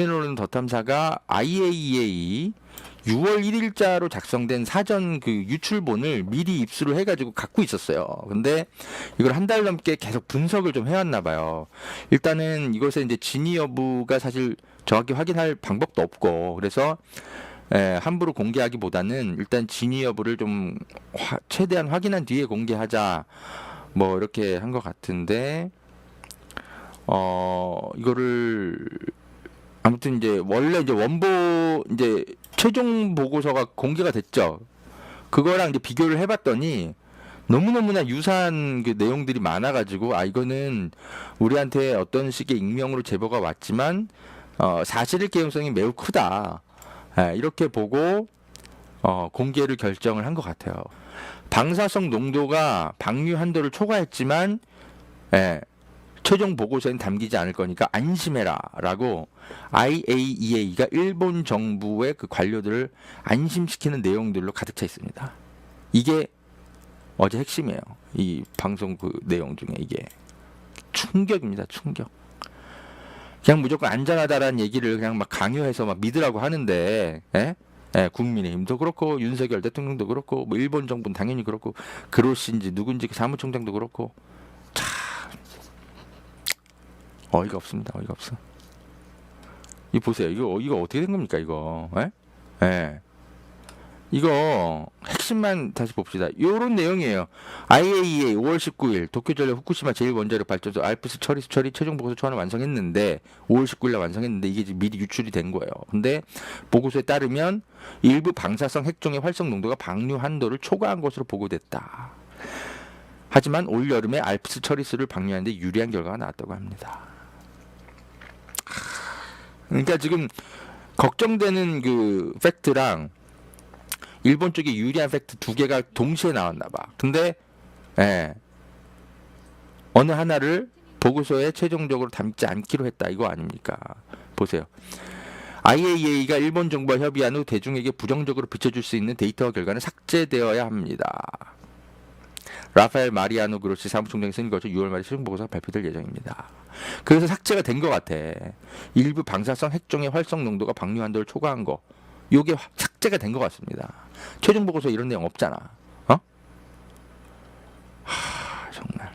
오르는 더 탐사가 IAEA 6월 1일자로 작성된 사전 그 유출본을 미리 입수를 해가지고 갖고 있었어요. 근데 이걸 한 달 넘게 계속 분석을 좀 해왔나 봐요. 일단은 이것의 이제 진위 여부가 사실 정확히 확인할 방법도 없고 그래서 예, 함부로 공개하기보다는 일단 진위 여부를 좀 화- 최대한 확인한 뒤에 공개하자 뭐 이렇게 한 것 같은데 어 이거를 아무튼 이제 원래 이제 원보 이제 최종 보고서가 공개가 됐죠. 그거랑 이제 비교를 해봤더니 너무너무나 유사한 그 내용들이 많아가지고 아 이거는 우리한테 어떤 식의 익명으로 제보가 왔지만 어, 사실일 가능성이 매우 크다. 예, 이렇게 보고 어, 공개를 결정을 한 것 같아요. 방사성 농도가 방류 한도를 초과했지만 예, 최종 보고서엔 담기지 않을 거니까 안심해라라고 IAEA가 일본 정부의 그 관료들을 안심시키는 내용들로 가득 차 있습니다. 이게 어제 핵심이에요. 이 방송 그 내용 중에 이게 충격입니다. 충격. 그냥 무조건 안전하다라는 얘기를 그냥 막 강요해서 막 믿으라고 하는데, 예? 예, 국민의힘도 그렇고 윤석열 대통령도 그렇고 뭐 일본 정부는 당연히 그렇고 그로시인지 누군지 그 사무총장도 그렇고 참 어이가 없습니다. 어이가 없어. 이 보세요. 이거 이거 어떻게 된 겁니까 이거? 예? 예. 이거 핵심만 다시 봅시다. 요런 내용이에요. IAEA 5월 19일 도쿄전력 후쿠시마 제1원자력 발전소 알프스 처리 처리 최종 보고서 초안을 완성했는데 5월 19일 날 완성했는데 이게 미리 유출이 된 거예요. 근데 보고서에 따르면 일부 방사성 핵종의 활성 농도가 방류 한도를 초과한 것으로 보고됐다. 하지만 올 여름에 알프스 처리수를 방류하는데 유리한 결과가 나왔다고 합니다. 그러니까 지금 걱정되는 그 팩트랑 일본 쪽에 유리한 팩트 두 개가 동시에 나왔나 봐. 근데 예. 어느 하나를 보고서에 최종적으로 담지 않기로 했다. 이거 아닙니까? 보세요. IAEA가 일본 정부와 협의한 후 대중에게 부정적으로 비춰줄 수 있는 데이터 결과는 삭제되어야 합니다. 라파엘 마리아노 그로시 사무총장이 쓴 거죠. 6월 말에 최종 보고서가 발표될 예정입니다. 그래서 삭제가 된 것 같아. 일부 방사성 핵종의 활성 농도가 방류 한도를 초과한 거. 요게 확- 삭제가 된 것 같습니다. 최종 보고서 이런 내용 없잖아. 어? 하, 정말.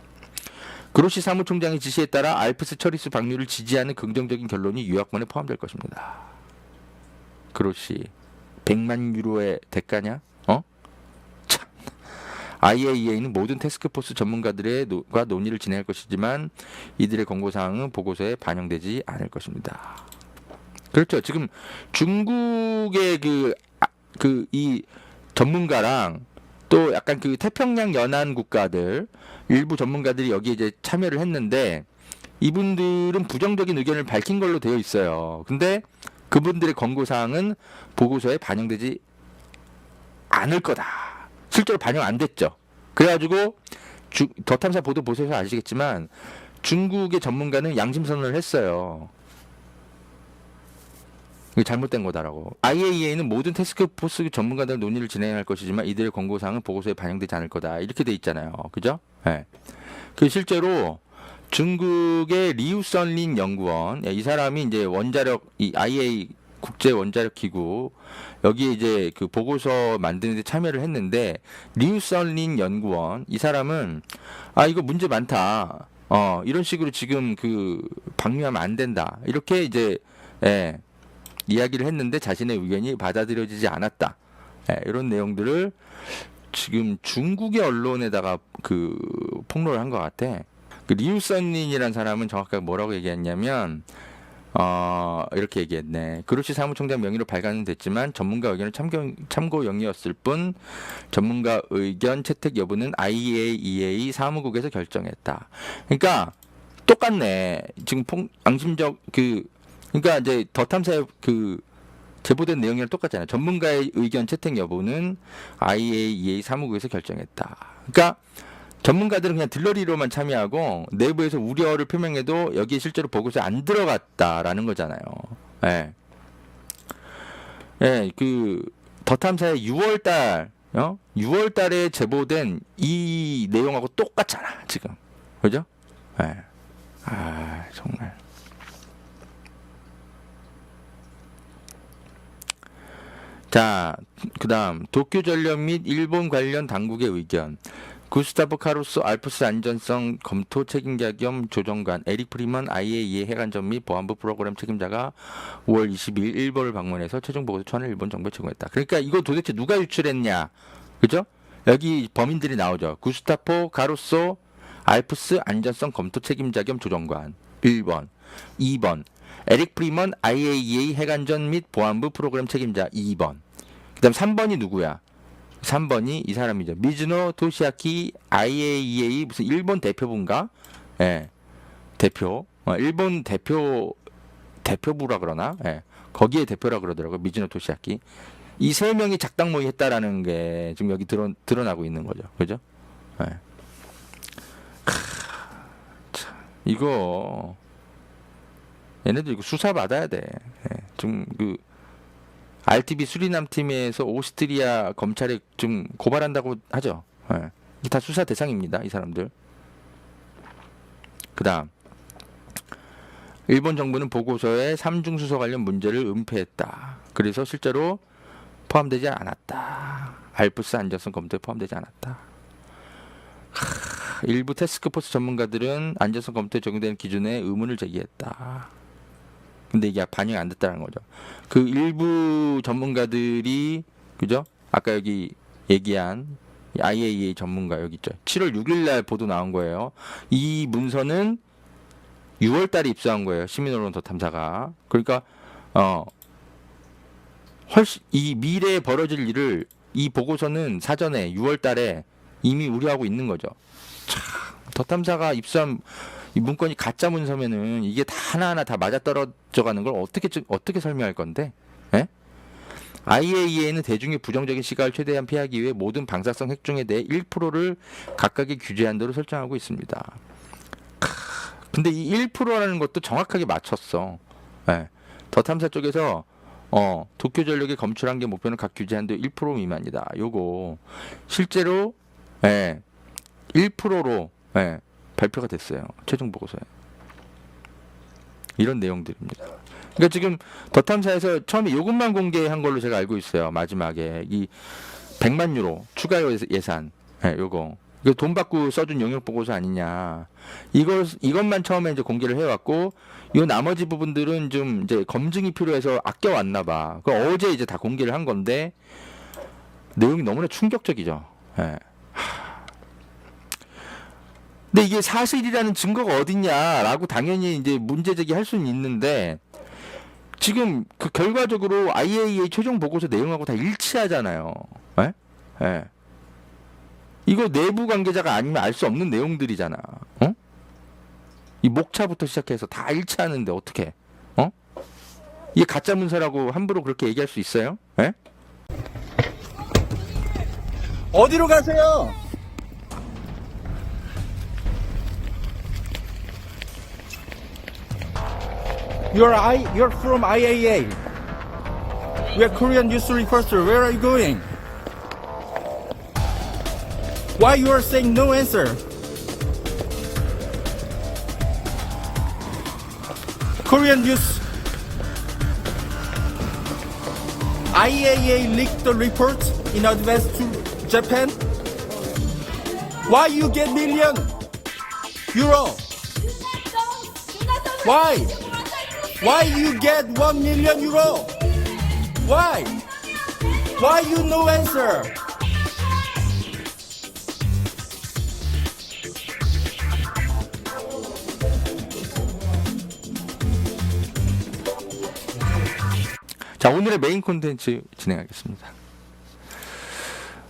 그로시 사무총장의 지시에 따라 알프스 처리수 방류를 지지하는 긍정적인 결론이 요약본에 포함될 것입니다. 그로시 100만 유로의 대가냐? IAEA는 모든 테스크포스 전문가들의 노,과 논의를 진행할 것이지만 이들의 권고 사항은 보고서에 반영되지 않을 것입니다. 그렇죠. 지금 중국의 그 그 이 전문가랑 또 약간 그 태평양 연안 국가들 일부 전문가들이 여기 이제 참여를 했는데 이분들은 부정적인 의견을 밝힌 걸로 되어 있어요. 근데 그분들의 권고 사항은 보고서에 반영되지 않을 거다. 실제로 반영 안 됐죠. 그래가지고 주, 더 탐사 보도 보셔서 아시겠지만 중국의 전문가는 양심 선언을 했어요. 잘못된 거다라고. IAEA는 모든 테스크포스 전문가들 논의를 진행할 것이지만 이들의 권고사항은 보고서에 반영되지 않을 거다. 이렇게 돼 있잖아요. 그죠? 예. 그 실제로 중국의 리우선린 연구원, 예, 이 사람이 이제 원자력, 이 IA 국제 원자력 기구 여기에 이제 그 보고서 만드는데 참여를 했는데 리우선린 연구원 이 사람은 아 이거 문제 많다. 어 이런 식으로 지금 그 방류하면 안 된다. 이렇게 이제 예. 이야기를 했는데 자신의 의견이 받아들여지지 않았다. 예, 이런 내용들을 지금 중국의 언론에다가 그 폭로를 한 것 같아. 그 리우선린이라는 사람은 정확하게 뭐라고 얘기했냐면 어 이렇게 얘기했네. 그로시 사무총장 명의로 발간은 됐지만 전문가 의견은 참고, 참고용이었을 뿐 전문가 의견 채택 여부는 IAEA 사무국에서 결정했다. 그러니까 똑같네. 지금 폭, 양심적 그 그러니까 이제 더 탐사의 그 제보된 내용이랑 똑같잖아요. 전문가의 의견 채택 여부는 IAEA 사무국에서 결정했다. 그러니까 전문가들은 그냥 들러리로만 참여하고 내부에서 우려를 표명해도 여기에 실제로 보고서에 안 들어갔다라는 거잖아요. 예. 예, 그 더 탐사의 6월 달 어? 6월 달에 제보된 이 내용하고 똑같잖아, 지금. 그죠? 예. 아, 정말. 자, 그 다음 도쿄 전력 및 일본 관련 당국의 의견. 구스타프 카루소 알프스 안전성 검토 책임자 겸 조정관 에릭 프리먼 IAEA 해관전 및 보안부 프로그램 책임자가 5월 22일 일본을 방문해서 최종 보고서 초안을 일본 정부에 제공했다. 그러니까 이거 도대체 누가 유출했냐? 그죠? 여기 범인들이 나오죠. 구스타포 카루소 알프스 안전성 검토 책임자 겸 조정관 1번, 2번 에릭 프리먼 IAEA 해관전 및 보안부 프로그램 책임자 2번. 그 다음 3번이 누구야? 3번이 이 사람이죠. 미즈노 토시아키 IAEA 무슨 일본 대표부인가? 예. 대표. 어, 일본 대표 대표부라 그러나? 예. 거기에 대표라 그러더라고요. 미즈노 토시아키. 이 세 명이 작당 모의 했다라는 게 지금 여기 드러, 드러나고 있는 거죠. 그죠? 예. 크, 참, 이거 얘네들 이거 수사 받아야 돼. 예. 좀그 RTV 수리남 팀에서 오스트리아 검찰에 좀 고발한다고 하죠. 예. 이게 다 수사 대상입니다. 이 사람들. 그다음 일본 정부는 보고서에 삼중 수소 관련 문제를 은폐했다. 그래서 실제로 포함되지 않았다. 알프스 안전성 검토에 포함되지 않았다. 하, 일부 테스크포스 전문가들은 안전성 검토에 적용되는 기준에 의문을 제기했다. 근데 이게 반영이 안 됐다는 거죠. 그 일부 전문가들이 그죠? 아까 여기 얘기한 IAEA 전문가 여기 있죠. 7월 6일 날 보도 나온 거예요. 이 문서는 6월 달에 입수한 거예요. 시민언론더 탐사가. 그러니까 어 훨씬 이 미래에 벌어질 일을 이 보고서는 사전에 6월 달에 이미 우려하고 있는 거죠. 참, 더 탐사가 입수한 이 문건이 가짜 문서면은 이게 다 하나하나 다 맞아떨어져 가는 걸 어떻게 즉- 어떻게 설명할 건데? 예? IAEA는 대중의 부정적인 시각을 최대한 피하기 위해 모든 방사성 핵종에 대해 1%를 각각의 규제 한도로 설정하고 있습니다. 크, 근데 이 1%라는 것도 정확하게 맞췄어. 예. 더 탐사 쪽에서 어, 도쿄 전력이 검출한 게 목표는 각 규제 한도 1% 미만이다. 요거 실제로 예. 1%로 예. 발표가 됐어요. 최종 보고서에. 이런 내용들입니다. 그러니까 지금 더 탐사에서 처음에 요것만 공개한 걸로 제가 알고 있어요. 마지막에 이 100만 유로 추가 예산. 예, 요거. 이거 돈 받고 써준 영역 보고서 아니냐. 이걸 이것만 처음에 이제 공개를 해왔고, 요 나머지 부분들은 좀 이제 검증이 필요해서 아껴 왔나 봐. 그 어제 이제 다 공개를 한 건데 내용이 너무나 충격적이죠. 예. 근데 이게 사실이라는 증거가 어딨냐라고 당연히 이제 문제 제기할 수는 있는데 지금 그 결과적으로 IAEA 최종 보고서 내용하고 다 일치하잖아요. 예? 예. 이거 내부 관계자가 아니면 알 수 없는 내용들이잖아. 어? 이 목차부터 시작해서 다 일치하는데 어떻게? 어? 이게 가짜 문서라고 함부로 그렇게 얘기할 수 있어요? 예? 어디로 가세요? You're I. You're from IAA. We're Korean News Reporter. Where are you going? Why you are saying no answer? Korean News. IAEA leaked the report in advance to Japan. Why you get million euro? Why? Why you get one million euro? Why? Why you no answer? 자, 오늘의 메인 콘텐츠 진행하겠습니다.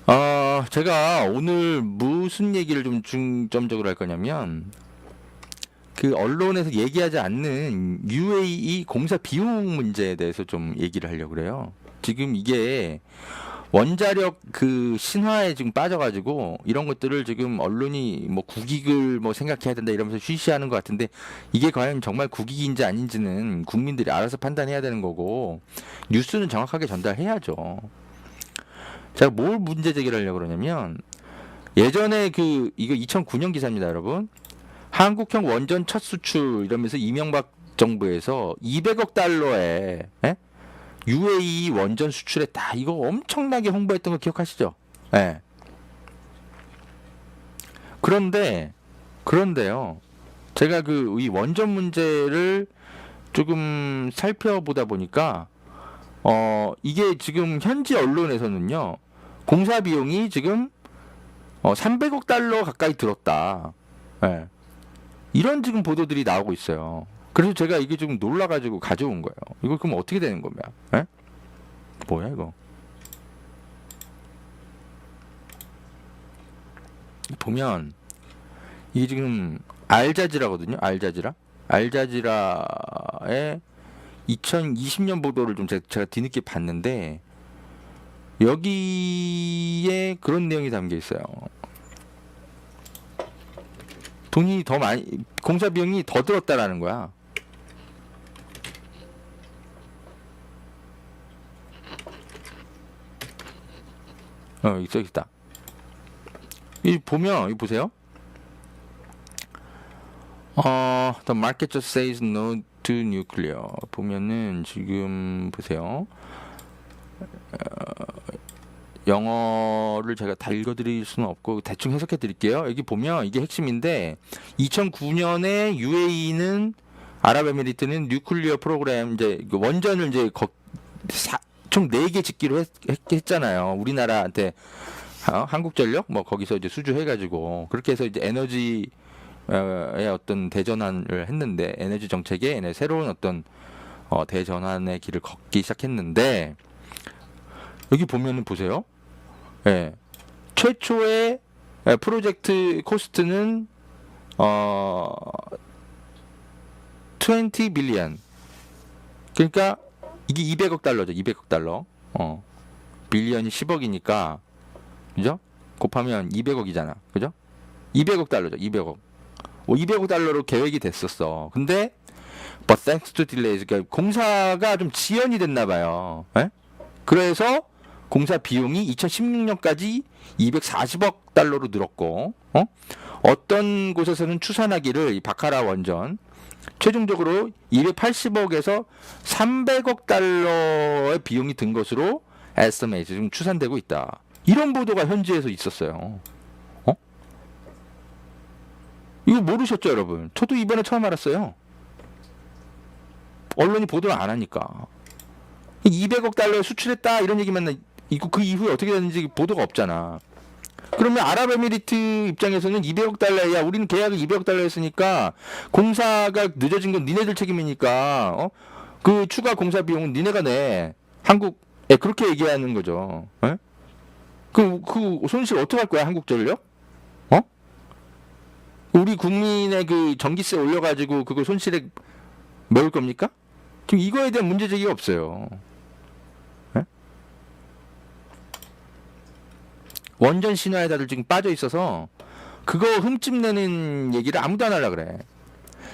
어, 제가 오늘 무슨 얘기를 좀 중점적으로 할 거냐면, 그 언론에서 얘기하지 않는 UAE 공사 비용 문제에 대해서 좀 얘기를 하려고 그래요. 지금 이게 원자력 그 신화에 지금 빠져가지고 이런 것들을 지금 언론이 뭐 국익을 뭐 생각해야 된다 이러면서 쉬쉬하는 것 같은데 이게 과연 정말 국익인지 아닌지는 국민들이 알아서 판단해야 되는 거고 뉴스는 정확하게 전달해야죠. 제가 뭘 문제 제기를 하려고 그러냐면 예전에 그 이거 2009년 기사입니다, 여러분. 한국형 원전 첫 수출 이러면서 이명박 정부에서 200억 달러에 예? UAE 원전 수출했다. 이거 엄청나게 홍보했던 거 기억하시죠? 예. 그런데 그런데요. 제가 그 이 원전 문제를 조금 살펴보다 보니까 어 이게 지금 현지 언론에서는요. 공사 비용이 지금 어 300억 달러 가까이 들었다. 예. 이런 지금 보도들이 나오고 있어요. 그래서 제가 이게 좀 놀라가지고 가져온 거예요. 이거 그럼 어떻게 되는 거냐? 예? 뭐야 이거? 보면 이게 지금 알자지라거든요. 알자지라. 알자지라의 2020년 보도를 좀 제가, 제가 뒤늦게 봤는데 여기에 그런 내용이 담겨 있어요. 돈이 더 많이 공사 비용이 더 들었다라는 거야. 어, 여기 써 있다. 이 보면 이 보세요. 어, the market just says no to nuclear. 보면은 지금 보세요. 어, 영어를 제가 다 읽어드릴 수는 없고 대충 해석해 드릴게요. 여기 보면 이게 핵심인데 2009년에 UAE는 아랍에미리트는 뉴클리어 프로그램 이제 그 원전을 이제 총 4개 짓기로 했, 잖아요 우리나라한테 어, 한국전력 뭐 거기서 이제 수주해가지고 그렇게 해서 이제 에너지의 어떤 대전환을 했는데 에너지 정책에 새로운 어떤 어, 대전환의 길을 걷기 시작했는데 여기 보면은 보세요. 예. 최초의 예, 프로젝트 코스트는 어 20 빌리언. 그러니까 이게 200억 달러죠. 200억 달러. 어. 빌리언이 10억이니까 그죠? 곱하면 200억이잖아. 그죠? 200억 달러죠. 200억. 200억 달러로 계획이 됐었어. 근데 but thanks to delays 그러니까 공사가 좀 지연이 됐나 봐요. 예? 그래서 공사 비용이 2016년까지 240억 달러로 늘었고 어? 어떤 곳에서는 추산하기를 이 바카라 원전 최종적으로 280억에서 300억 달러의 비용이 든 것으로 에스티메이트 지금 추산되고 있다. 이런 보도가 현지에서 있었어요. 어? 이거 모르셨죠, 여러분? 저도 이번에 처음 알았어요. 언론이 보도를 안 하니까. 200억 달러에 수출했다 이런 얘기만 있고 그 이후에 어떻게 됐는지 보도가 없잖아. 그러면 아랍에미리트 입장에서는 200억 달러야 우리는 계약을 200억 달러 했으니까 공사가 늦어진 건 니네들 책임이니까 어? 그 추가 공사 비용은 니네가 내 한국에 그렇게 얘기하는 거죠. 에? 그, 그 손실 어떻게 할 거야 한국 전력? 어? 우리 국민의 그 전기세 올려가지고 그거 손실에 메울 겁니까? 지금 이거에 대한 문제 제기가 없어요. 원전 신화에 다들 지금 빠져 있어서 그거 흠집내는 얘기를 아무도 안 하려 그래.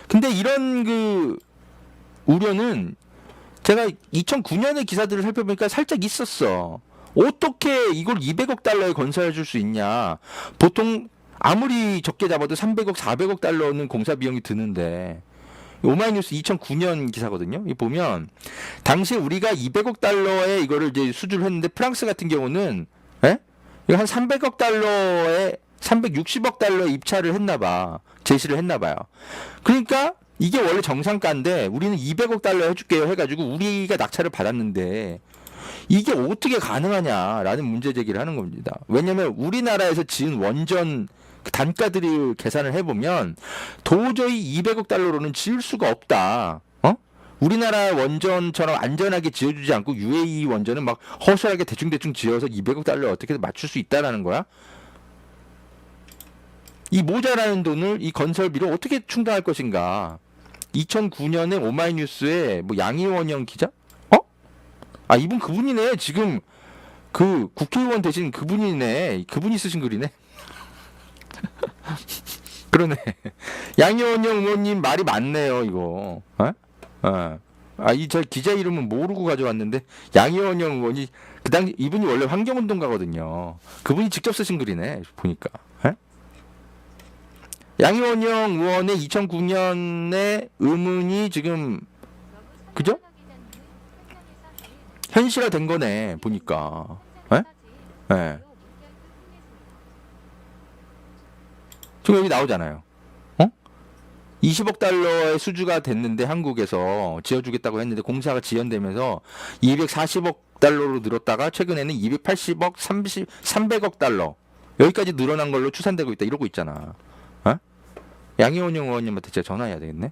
근데 이런 그 우려는 제가 2009년의 기사들을 살펴보니까 살짝 있었어. 어떻게 이걸 200억 달러에 건설해 줄 수 있냐. 보통 아무리 적게 잡아도 300억, 400억 달러는 공사 비용이 드는데 오마이뉴스 2009년 기사거든요. 이 보면 당시에 우리가 200억 달러에 이거를 이제 수주를 했는데 프랑스 같은 경우는 예? 이거 한 300억 달러에 360억 달러 입찰을 했나 봐. 제시를 했나 봐요. 그러니까 이게 원래 정상가인데 우리는 200억 달러 해줄게요 해가지고 우리가 낙찰을 받았는데 이게 어떻게 가능하냐라는 문제 제기를 하는 겁니다. 왜냐하면 우리나라에서 지은 원전 그 단가들을 계산을 해보면 도저히 200억 달러로는 지을 수가 없다. 어? 우리나라 원전처럼 안전하게 지어주지 않고 UAE 원전은 막 허술하게 대충대충 지어서 200억 달러 어떻게든 맞출 수 있다라는 거야. 이 모자라는 돈을 이 건설비로 어떻게 충당할 것인가? 2009년에 오마이뉴스에 뭐 양희원영 기자? 어? 아 이분 그분이네. 지금 그 국회의원 대신 그분이네. 그분이 쓰신 글이네. 그러네. 양희원영 의원님 말이 맞네요, 이거. 어? 어. 아, 이 저 기자 이름은 모르고 가져왔는데 양희원영 의원이 그 당시 이분이 원래 환경운동가거든요. 그분이 직접 쓰신 글이네, 보니까. 예? 양희원영 의원의 2009년의 의문이 지금 그죠? 현실화된 거네 보니까. 예? 예. 지금 여기 나오잖아요. 어? 20억 달러의 수주가 됐는데 한국에서 지어주겠다고 했는데 공사가 지연되면서 240억 달러로 늘었다가 최근에는 280억, 30, 300억 달러 여기까지 늘어난 걸로 추산되고 있다 이러고 있잖아. 어? 양희원영 의원님한테 제가 전화해야 되겠네.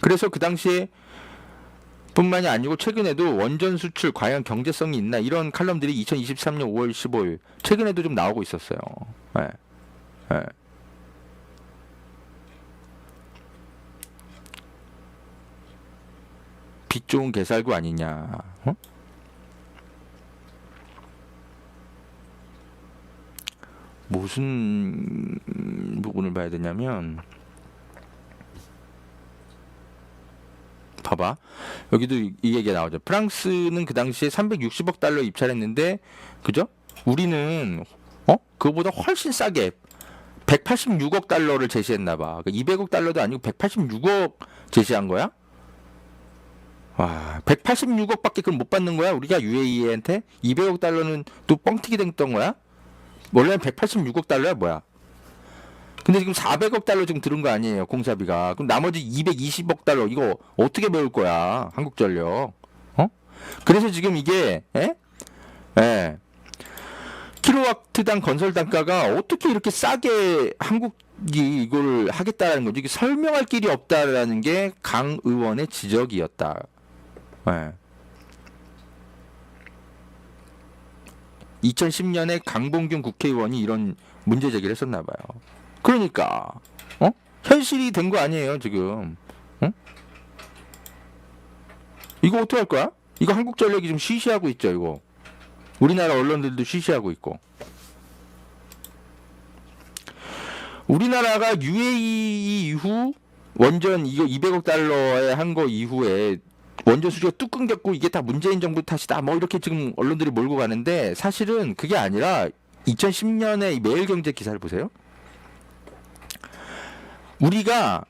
그래서 그 당시에 뿐만이 아니고 최근에도 원전 수출 과연 경제성이 있나 이런 칼럼들이 2023년 5월 15일 최근에도 좀 나오고 있었어요. 예. 예. 빛 좋은 개살구 아니냐. 어? 무슨 부분을 봐야 되냐면 봐봐. 여기도 이, 이 얘기가 나오죠. 프랑스는 그 당시에 360억 달러 입찰했는데, 그죠? 우리는, 어? 그거보다 훨씬 싸게 186억 달러를 제시했나 봐. 그러니까 200억 달러도 아니고 186억 제시한 거야? 와, 186억 밖에 그럼 못 받는 거야? 우리가 UAE한테? 200억 달러는 또 뻥튀기 됐던 거야? 원래는 186억 달러야, 뭐야? 근데 지금 400억 달러 지금 들은 거 아니에요 공사비가 그럼 나머지 220억 달러 이거 어떻게 배울 거야 한국전력 어 그래서 지금 이게 예? 예. 킬로와트당 건설 단가가 어떻게 이렇게 싸게 한국이 이걸 하겠다라는 이게 설명할 길이 없다라는 게 강 의원의 지적이었다 예. 2010년에 강봉균 국회의원이 이런 문제 제기를 했었나 봐요. 그러니까 어? 현실이 된 거 아니에요, 지금. 어? 이거 어떻게 할 거야? 이거 한국전력이 좀 쉬쉬하고 있죠, 이거. 우리나라 언론들도 쉬쉬하고 있고. 우리나라가 UAE 이후 원전 이거 200억 달러에 한 거 이후에 원전 수주가 뚝 끊겼고 이게 다 문재인 정부 탓이다 뭐 이렇게 지금 언론들이 몰고 가는데 사실은 그게 아니라 2010년에 매일경제 기사를 보세요. 우리가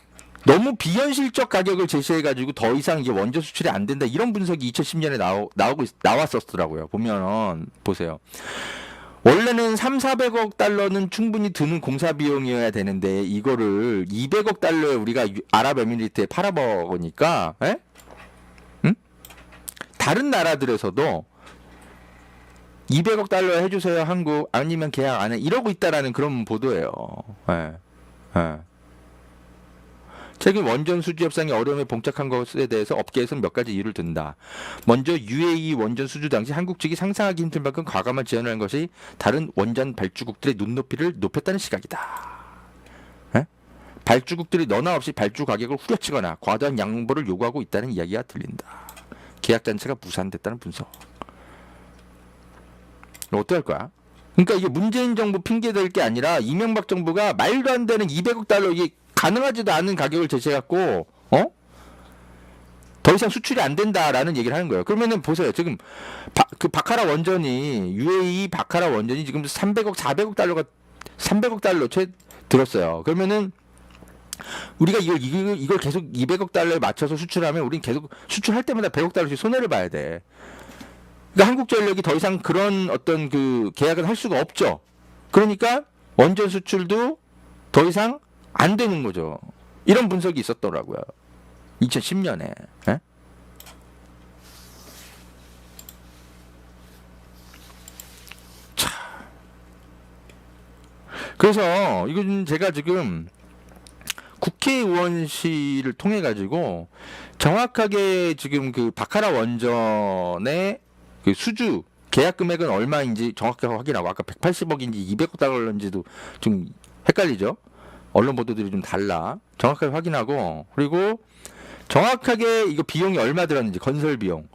너무 비현실적 가격을 제시해가지고 더 이상 이제 원전 수출이 안 된다 이런 분석이 2010년에 나오, 나오고 있- 나왔었더라고요. 보면은 보세요. 원래는 3, 400억 달러는 충분히 드는 공사 비용이어야 되는데 이거를 200억 달러에 우리가 유- 아랍에미리트에 팔아먹으니까 에? 응? 다른 나라들에서도 200억 달러 해주세요 한국 아니면 계약 안 해 이러고 있다라는 그런 보도예요. 예. 예. 최근 원전 수주 협상이 어려움에 봉착한 것에 대해서 업계에서는 몇 가지 이유를 든다. 먼저 UAE 원전 수주 당시 한국 측이 상상하기 힘들 만큼 과감한 지원을 한 것이 다른 원전 발주국들의 눈높이를 높였다는 시각이다. 에? 발주국들이 너나 없이 발주 가격을 후려치거나 과도한 양보를 요구하고 있다는 이야기가 들린다. 계약 단체가 무산됐다는 분석. 어떻게 할 거야? 그러니까 이게 문재인 정부 핑계 될게 아니라 이명박 정부가 말도 안 되는 200억 달러 이게 가능하지도 않은 가격을 제시해갖고 어? 더 이상 수출이 안 된다라는 얘기를 하는 거예요. 그러면은 보세요. 지금 바, 그 바카라 원전이 UAE 바카라 원전이 지금 300억, 400억 달러가 300억 달러 채 들었어요. 그러면은 우리가 이걸, 이걸 이걸 계속 200억 달러에 맞춰서 수출하면 우린 계속 수출할 때마다 100억 달러씩 손해를 봐야 돼. 그러니까 한국전력이 더 이상 그런 어떤 그 계약을 할 수가 없죠. 그러니까 원전 수출도 더 이상 안 되는 거죠. 이런 분석이 있었더라고요. 2010년에. 예? 차. 그래서 이건 제가 지금 국회의원실을 통해 가지고 정확하게 지금 그 바카라 원전의 그 수주 계약 금액은 얼마인지 정확하게 확인하고 아까 180억인지 200억 달러인지도 좀 헷갈리죠. 언론 보도들이 좀 달라. 정확하게 확인하고 그리고 정확하게 이거 비용이 얼마 들었는지 건설 비용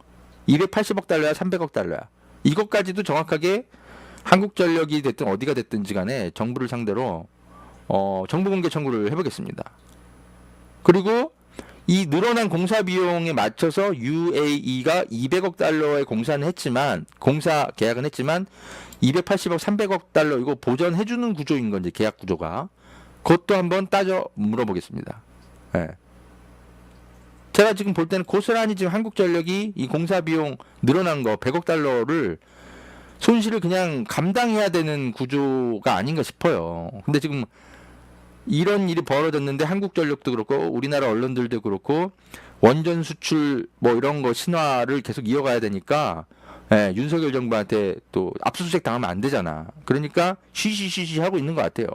280억 달러야 300억 달러야 이것까지도 정확하게 한국전력이 됐든 어디가 됐든지 간에 정부를 상대로 어, 정부 공개 청구를 해보겠습니다. 그리고 이 늘어난 공사 비용에 맞춰서 UAE가 200억 달러의 공사는 했지만 공사 계약은 했지만 280억 300억 달러 이거 보전해 주는 구조인 건지 계약 구조가 그것도 한번 따져 물어보겠습니다. 예. 제가 지금 볼 때는 고스란히 지금 한국전력이 이 공사 비용 늘어난 거 100억 달러를 손실을 그냥 감당해야 되는 구조가 아닌가 싶어요. 근데 지금 이런 일이 벌어졌는데 한국전력도 그렇고 우리나라 언론들도 그렇고 원전 수출 뭐 이런 거 신화를 계속 이어가야 되니까 예, 윤석열 정부한테 또 압수수색 당하면 안 되잖아. 그러니까 쉬쉬쉬쉬 하고 있는 것 같아요.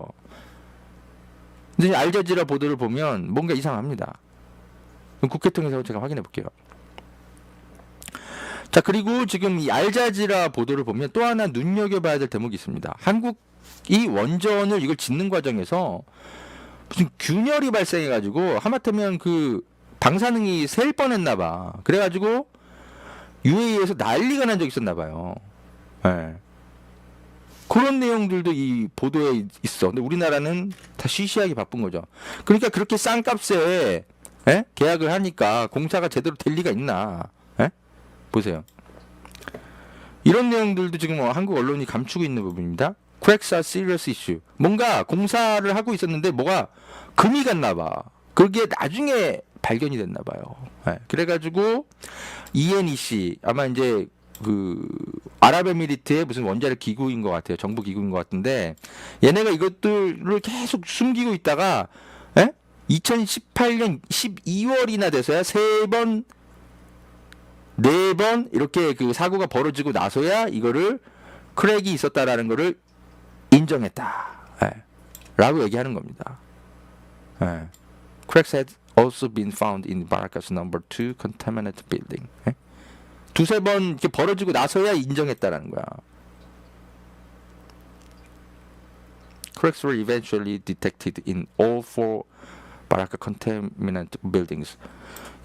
근데 알자지라 보도를 보면 뭔가 이상합니다. 국회 통해서 제가 확인해 볼게요. 자 그리고 지금 이 알자지라 보도를 보면 또 하나 눈여겨봐야 될 대목이 있습니다. 한국이 원전을 이걸 짓는 과정에서 무슨 균열이 발생해가지고 하마터면 그 방사능이 셀 뻔했나 봐. 그래가지고 UAE에서 난리가 난 적이 있었나 봐요. 예. 그런 내용들도 이 보도에 있어. 근데 우리나라는 다 시시하게 바쁜 거죠. 그러니까 그렇게 싼 값에 예? 계약을 하니까 공사가 제대로 될 리가 있나? 예? 보세요. 이런 내용들도 지금 뭐 한국 언론이 감추고 있는 부분입니다. Are serious issue. 뭔가 공사를 하고 있었는데 뭐가 금이 갔나 봐. 그게 나중에 발견이 됐나 봐요. 예, 그래가지고 ENEC 아마 이제 그 아랍에미리트의 무슨 원자력 기구인 것 같아요. 정부 기구인 것 같은데 얘네가 이것들을 계속 숨기고 있다가 예? 2018년 12월이나 돼서야 세 번, 네 번 이렇게 그 사고가 벌어지고 나서야 이거를 크랙이 있었다라는 거를 인정했다. 예. 라고 얘기하는 겁니다. 예. Cracks had also been found in Baracas number 2 contaminated building. 예? 두세 번 이렇게 벌어지고 나서야 인정했다라는 거야. Cracks were eventually detected in all four 바라카 contaminant buildings.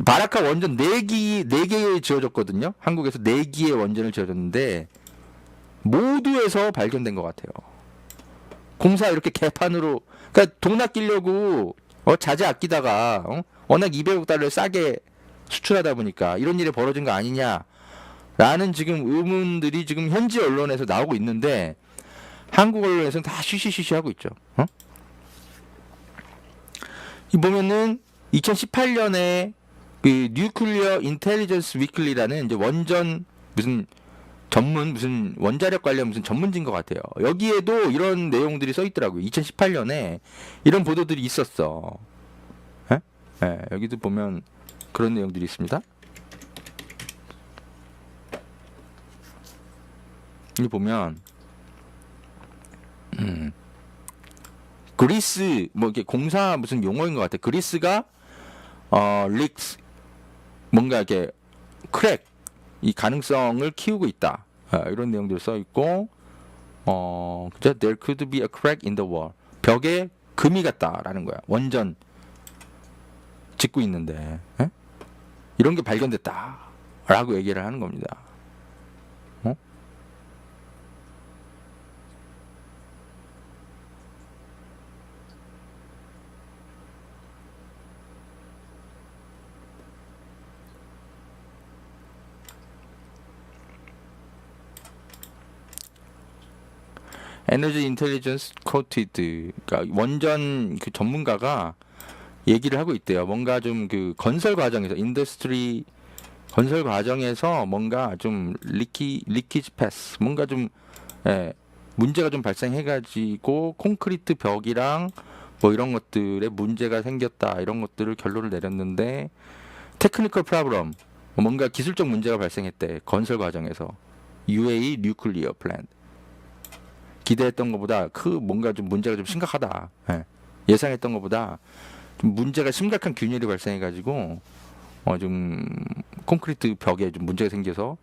바라카 원전 4기, 4개에 지어졌거든요. 한국에서 4기의 원전을 지어졌는데 모두에서 발견된 것 같아요. 공사 이렇게 개판으로 그러니까 돈 아끼려고 어, 자재 아끼다가 어? 워낙 200억 달러 싸게 수출하다 보니까 이런 일이 벌어진 거 아니냐 라는 지금 의문들이 지금 현지 언론에서 나오고 있는데 한국 언론에서는 다 쉬쉬쉬쉬 하고 있죠. 어? 이 보면은 2018년에 그 뉴클리어 인텔리전스 위클리라는 이제 원전 무슨 전문 무슨 원자력 관련 무슨 전문지인 것 같아요. 여기에도 이런 내용들이 써 있더라고요. 2018년에 이런 보도들이 있었어. 예? 예, 여기도 보면 그런 내용들이 있습니다. 여기 보면 음, 그리스 뭐 이렇게 공사 무슨 용어인 것 같아. 그리스가 어 릭스 뭔가 이렇게 크랙 이 가능성을 키우고 있다. 아, 이런 내용들 써 있고 어 그죠? There could be a crack in the wall. 벽에 금이 갔다라는 거야. 원전 짓고 있는데 예? 이런 게 발견됐다라고 얘기를 하는 겁니다. 에너지 인텔리전스 코티드 그러니까 원전 그 전문가가 얘기를 하고 있대요. 뭔가 좀 그 건설 과정에서 인더스트리 건설 과정에서 뭔가 좀 리키 리키지 패스 뭔가 좀 예, 문제가 좀 발생해 가지고 콘크리트 벽이랑 뭐 이런 것들에 문제가 생겼다 이런 것들을 결론을 내렸는데 테크니컬 프로블럼 뭔가 기술적 문제가 발생했대 건설 과정에서 UAE 뉴클리어 플랜 기대했던 것보다 그 뭔가 좀 문제가 좀 심각하다. 예. 예상했던 것보다 좀 문제가 심각한 균열이 발생해가지고 어 좀 콘크리트 벽에 좀 문제가 생겨서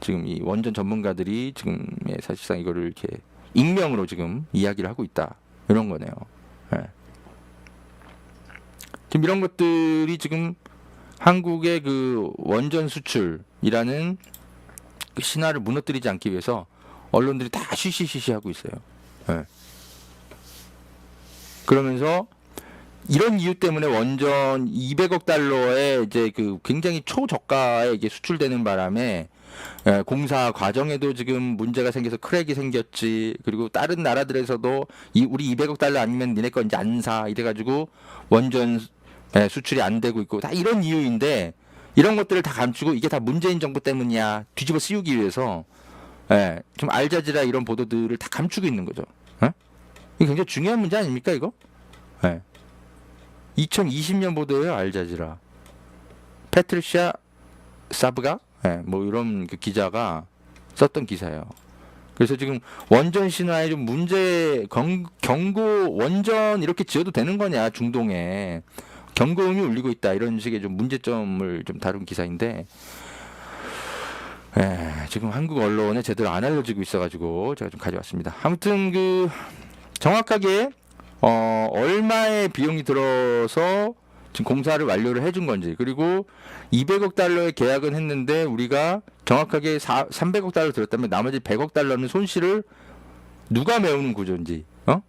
지금 이 원전 전문가들이 지금 예, 사실상 이거를 이렇게 익명으로 지금 이야기를 하고 있다 이런 거네요. 예. 지금 이런 것들이 지금 한국의 그 원전 수출이라는 그 신화를 무너뜨리지 않기 위해서 언론들이 다 쉬쉬쉬쉬 하고 있어요. 예. 그러면서 이런 이유 때문에 원전 200억 달러의 이제 그 굉장히 초저가에 이게 수출되는 바람에 예, 공사 과정에도 지금 문제가 생겨서 크랙이 생겼지. 그리고 다른 나라들에서도 이 우리 200억 달러 아니면 니네 거 이제 안 사. 이래가지고 원전 예, 수출이 안 되고 있고 다 이런 이유인데 이런 것들을 다 감추고 이게 다 문재인 정부 때문이야 뒤집어 씌우기 위해서 예, 좀 알자지라 이런 보도들을 다 감추고 있는 거죠. 예? 이게 굉장히 중요한 문제 아닙니까 이거? 예. 2020년 보도예요 알자지라. 패트리샤 사브가 예, 뭐 이런 그 기자가 썼던 기사예요. 그래서 지금 원전 신화에 좀 문제 경, 경고 원전 이렇게 지어도 되는 거냐 중동에 경고음이 울리고 있다 이런 식의 좀 문제점을 좀 다룬 기사인데 예, 지금 한국 언론에 제대로 안 알려지고 있어가지고 제가 좀 가져왔습니다. 아무튼 그 정확하게 어, 얼마의 비용이 들어서 지금 공사를 완료를 해준 건지 그리고 200억 달러의 계약은 했는데 우리가 정확하게 4, 300억 달러 들었다면 나머지 100억 달러는 손실을 누가 메우는 구조인지 어?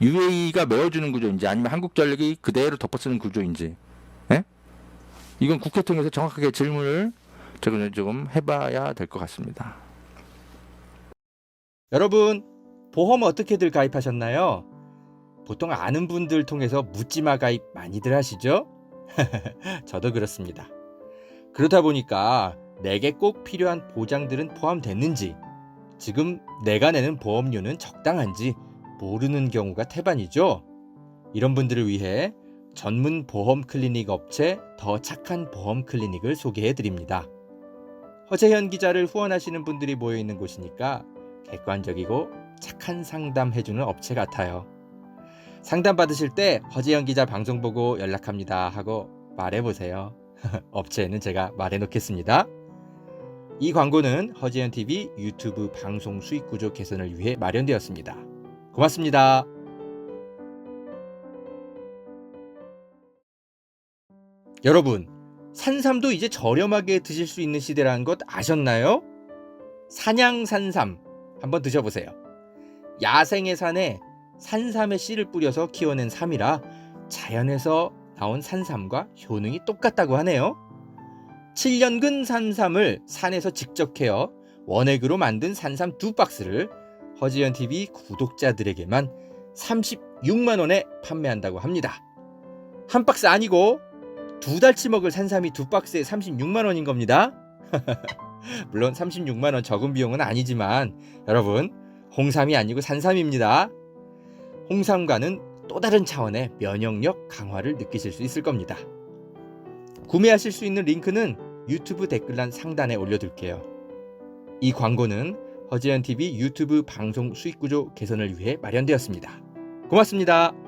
UAE가 메워주는 구조인지 아니면 한국전력이 그대로 덮어쓰는 구조인지 예? 이건 국회 통해서 정확하게 질문을 제가 좀 해봐야 될 것 같습니다. 여러분, 보험 어떻게들 가입하셨나요? 보통 아는 분들 통해서 묻지마 가입 많이들 하시죠? 저도 그렇습니다. 그러다 보니까 내게 꼭 필요한 보장들은 포함됐는지, 지금 내가 내는 보험료는 적당한지 모르는 경우가 태반이죠. 이런 분들을 위해 전문 보험 클리닉 업체 더 착한 보험 클리닉을 소개해 드립니다. 허재현 기자를 후원하시는 분들이 모여 있는 곳이니까 객관적이고 착한 상담 해주는 업체 같아요. 상담 받으실 때 허재현 기자 방송 보고 연락합니다 하고 말해보세요. 업체에는 제가 말해놓겠습니다. 이 광고는 허재현 TV 유튜브 방송 수익 구조 개선을 위해 마련되었습니다. 고맙습니다. 여러분, 산삼도 이제 저렴하게 드실 수 있는 시대라는 것 아셨나요? 산양산삼 한번 드셔보세요. 야생의 산에 산삼의 씨를 뿌려서 키워낸 삼이라 자연에서 나온 산삼과 효능이 똑같다고 하네요. 7년근 산삼을 산에서 직접 캐어 원액으로 만든 산삼 두 박스를 허지연 TV 구독자들에게만 36만 원에 판매한다고 합니다. 한 박스 아니고 두 달치 먹을 산삼이 두 박스에 36만 원인 겁니다. 물론 36만 원 적은 비용은 아니지만 여러분 홍삼이 아니고 산삼입니다. 홍삼과는 또 다른 차원의 면역력 강화를 느끼실 수 있을 겁니다. 구매하실 수 있는 링크는 유튜브 댓글란 상단에 올려둘게요. 이 광고는 허재현 TV 유튜브 방송 수익 구조 개선을 위해 마련되었습니다. 고맙습니다.